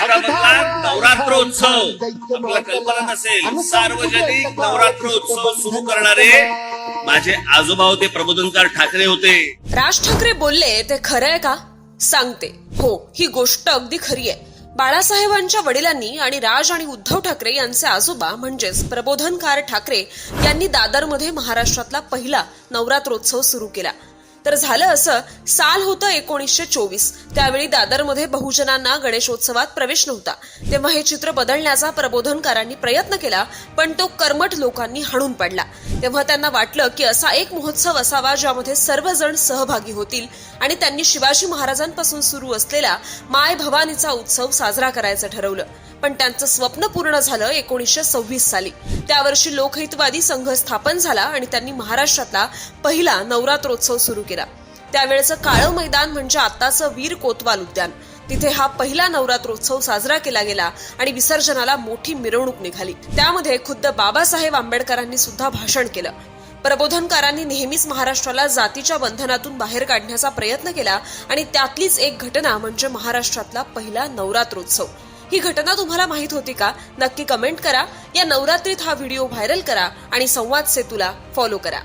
महाराष्ट्रामधला नवरात्रोत्सव. आपल्याला कल्पना नसेल सार्वजनिक नवरात्रोत्सव सुरू करणारे माझे आजोबा होते प्रबोधनकार ठाकरे होते. राज ठाकरे बोलले ते खरं आहे का? सांगते. हो ही गोष्ट अगदी खरी आहे. बाळासाहेबांच्या वडिलांनी आणि राज आणि उद्धव ठाकरे यांचे आजोबा म्हणजेच प्रबोधनकार ठाकरे यांनी दादरमध्ये महाराष्ट्रातला पहिला नवरात्रोत्सव सुरू केला. तर झालं असं साल होतं एकोणीसशे चोवीस. त्यावेळी दादरमध्ये बहुजनांना गणेशोत्सवात प्रवेश नव्हता. तेव्हा हे चित्र बदलण्याचा प्रबोधनकारांनी प्रयत्न केला पण तो कर्मठ लोकांनी हाणून पडला. तेव्हा त्यांना वाटलं की असा एक महोत्सव असावा ज्यामध्ये सर्वजण सहभागी होतील आणि त्यांनी शिवाजी महाराजांपासून सुरू असलेला माय भवानीचा उत्सव साजरा करायचं ठरवलं. पण त्यांचं स्वप्न पूर्ण झालं एकोणीसशे सव्वीस साली. त्यावर्षी लोकहितवादी संघ स्थापन झाला आणि त्यांनी महाराष्ट्रातला पहिला नवरात्रोत्सव सुरू केला. त्यावेळेचं काळं मैदान म्हणजे आताचं वीर कोतवाल उद्यान. तिथे हा पहिला नवरात्रोत्सव साजरा केला गेला आणि विसर्जनाला मोठी मिरवणूक निघाली. त्यामध्ये खुद्द बाबासाहेब आंबेडकरांनी सुद्धा भाषण केलं. प्रबोधनकारांनी नेहमीच महाराष्ट्राला जातीच्या बंधनातून बाहेर काढण्याचा प्रयत्न केला आणि त्यातलीच एक घटना म्हणजे महाराष्ट्रातला पहिला नवरात्रोत्सव. ही घटना तुम्हाला माहीत होती का? नक्की कमेंट करा. या नवरात्रीत हा व्हिडिओ व्हायरल करा आणि संवाद सेतूला फॉलो करा.